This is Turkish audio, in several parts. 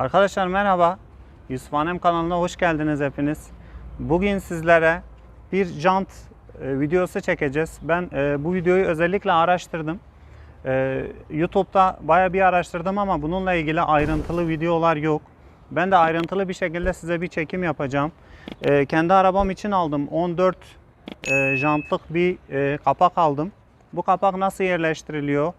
Arkadaşlar merhaba. Yusuf Hanem kanalına hoş geldiniz hepiniz. Bugün sizlere bir jant e, videosu çekeceğiz. Ben e, bu videoyu özellikle araştırdım. E, YouTube'da baya bir araştırdım ama bununla ilgili ayrıntılı videolar yok. Ben de ayrıntılı bir şekilde size bir çekim yapacağım. Kendi arabam için aldım. 14 e, jantlık bir kapak aldım. Bu kapak nasıl yerleştiriliyor?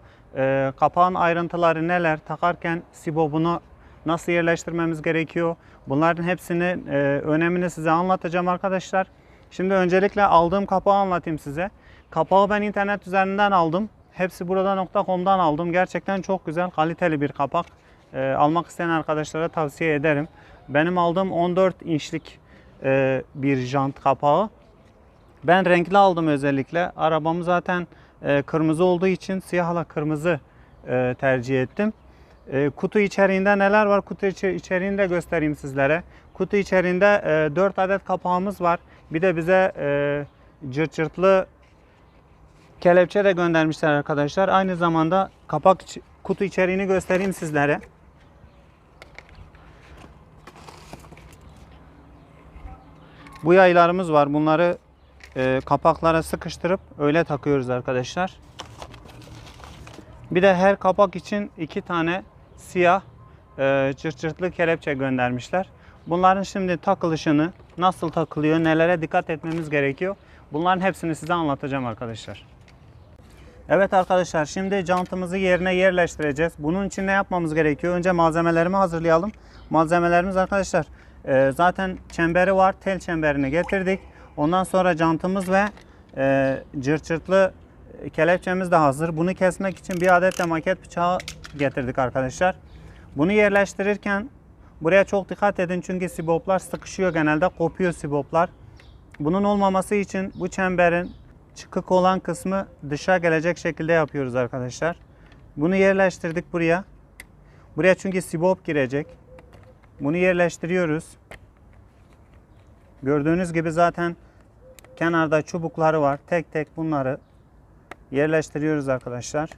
Kapağın ayrıntıları neler? Takarken sibobunu nasıl yerleştirmemiz gerekiyor? Bunların hepsini e, önemini size anlatacağım arkadaşlar. Şimdi öncelikle aldığım kapağı anlatayım size. Kapağı ben internet üzerinden aldım. Hepsi burada.com'dan aldım. Gerçekten çok güzel, kaliteli bir kapak. E, almak isteyen arkadaşlara tavsiye ederim. Benim aldığım 14 inçlik e, bir jant kapağı. Ben renkli aldım özellikle. Arabam zaten e, kırmızı olduğu için siyahla kırmızı e, tercih ettim. E, kutu içeriğinde neler var? Kutu içeriğini de göstereyim sizlere. Kutu içeriğinde e, 4 adet kapağımız var. Bir de bize e, cırt cırtlı kelepçe de göndermişler arkadaşlar. Aynı zamanda kapak kutu içeriğini göstereyim sizlere. Bu yaylarımız var. Bunları e, kapaklara sıkıştırıp öyle takıyoruz arkadaşlar. Bir de her kapak için iki tane siyah e, cırt cırtlı kelepçe göndermişler. Bunların şimdi takılışını, nasıl takılıyor, nelere dikkat etmemiz gerekiyor. Bunların hepsini size anlatacağım arkadaşlar. Evet arkadaşlar şimdi jantımızı yerine yerleştireceğiz. Bunun için ne yapmamız gerekiyor? Önce malzemelerimi hazırlayalım. Malzemelerimiz arkadaşlar e, zaten çemberi var. Tel çemberini getirdik. Ondan sonra jantımız ve e, cırt cırtlı kelepçemiz de hazır. Bunu kesmek için bir adet de maket bıçağı getirdik arkadaşlar. Bunu yerleştirirken buraya çok dikkat edin çünkü siboplar sıkışıyor genelde kopuyor siboplar. Bunun olmaması için bu çemberin çıkık olan kısmı dışa gelecek şekilde yapıyoruz arkadaşlar. Bunu yerleştirdik buraya. Buraya çünkü sibop girecek. Bunu yerleştiriyoruz. Gördüğünüz gibi zaten kenarda çubukları var. Tek tek bunları yerleştiriyoruz arkadaşlar.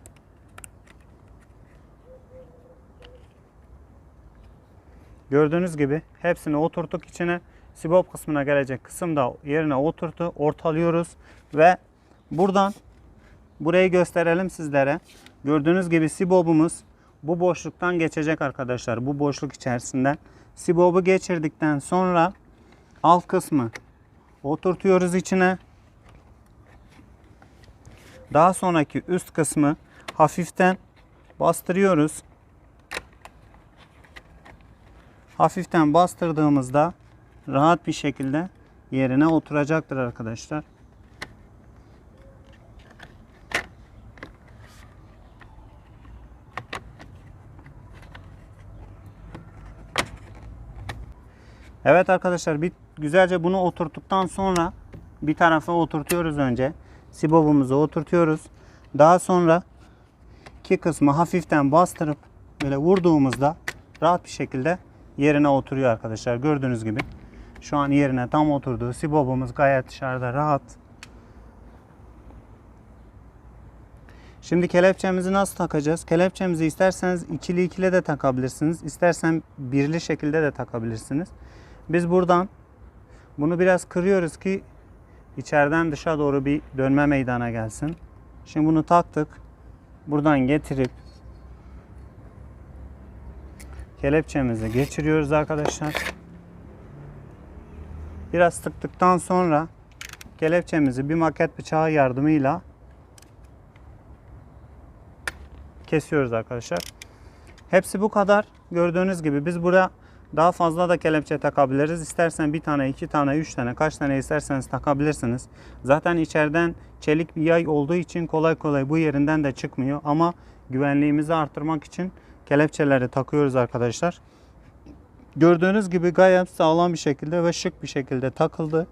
Gördüğünüz gibi hepsini oturttuk içine. Sibop kısmına gelecek kısım da yerine oturttu. Ortalıyoruz ve buradan burayı gösterelim sizlere. Gördüğünüz gibi sibobumuz bu boşluktan geçecek arkadaşlar. Bu boşluk içerisinden. Sibobu geçirdikten sonra alt kısmı oturtuyoruz içine. Daha sonraki üst kısmı hafiften bastırıyoruz. Hafiften bastırdığımızda rahat bir şekilde yerine oturacaktır arkadaşlar. Evet arkadaşlar bir güzelce bunu oturttuktan sonra bir tarafa oturtuyoruz önce. Sibobumuzu oturtuyoruz. Daha sonra iki kısmı hafiften bastırıp böyle vurduğumuzda rahat bir şekilde yerine oturuyor arkadaşlar. Gördüğünüz gibi şu an yerine tam oturdu. Sibobumuz gayet dışarıda rahat. Şimdi kelepçemizi nasıl takacağız? Kelepçemizi isterseniz ikili ikili de takabilirsiniz. İstersen birli şekilde de takabilirsiniz. Biz buradan bunu biraz kırıyoruz ki içeriden dışa doğru bir dönme meydana gelsin. Şimdi bunu taktık. Buradan getirip kelepçemizi geçiriyoruz arkadaşlar. Biraz sıktıktan sonra kelepçemizi bir maket bıçağı yardımıyla kesiyoruz arkadaşlar. Hepsi bu kadar. Gördüğünüz gibi biz buraya daha fazla da kelepçe takabiliriz. İstersen bir tane, iki tane, üç tane, kaç tane isterseniz takabilirsiniz. Zaten içeriden çelik bir yay olduğu için kolay kolay bu yerinden de çıkmıyor. Ama güvenliğimizi arttırmak için kelepçeleri takıyoruz arkadaşlar. Gördüğünüz gibi gayet sağlam bir şekilde ve şık bir şekilde takıldı.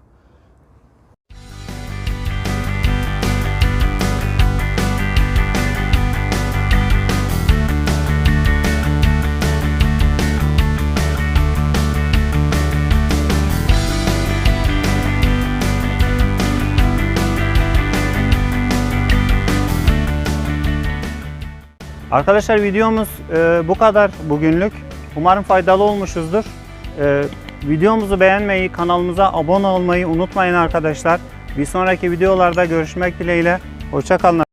Arkadaşlar videomuz e, bu kadar bugünlük. Umarım faydalı olmuşuzdur. Ee, videomuzu beğenmeyi, kanalımıza abone olmayı unutmayın arkadaşlar. Bir sonraki videolarda görüşmek dileğiyle. Hoşçakalın.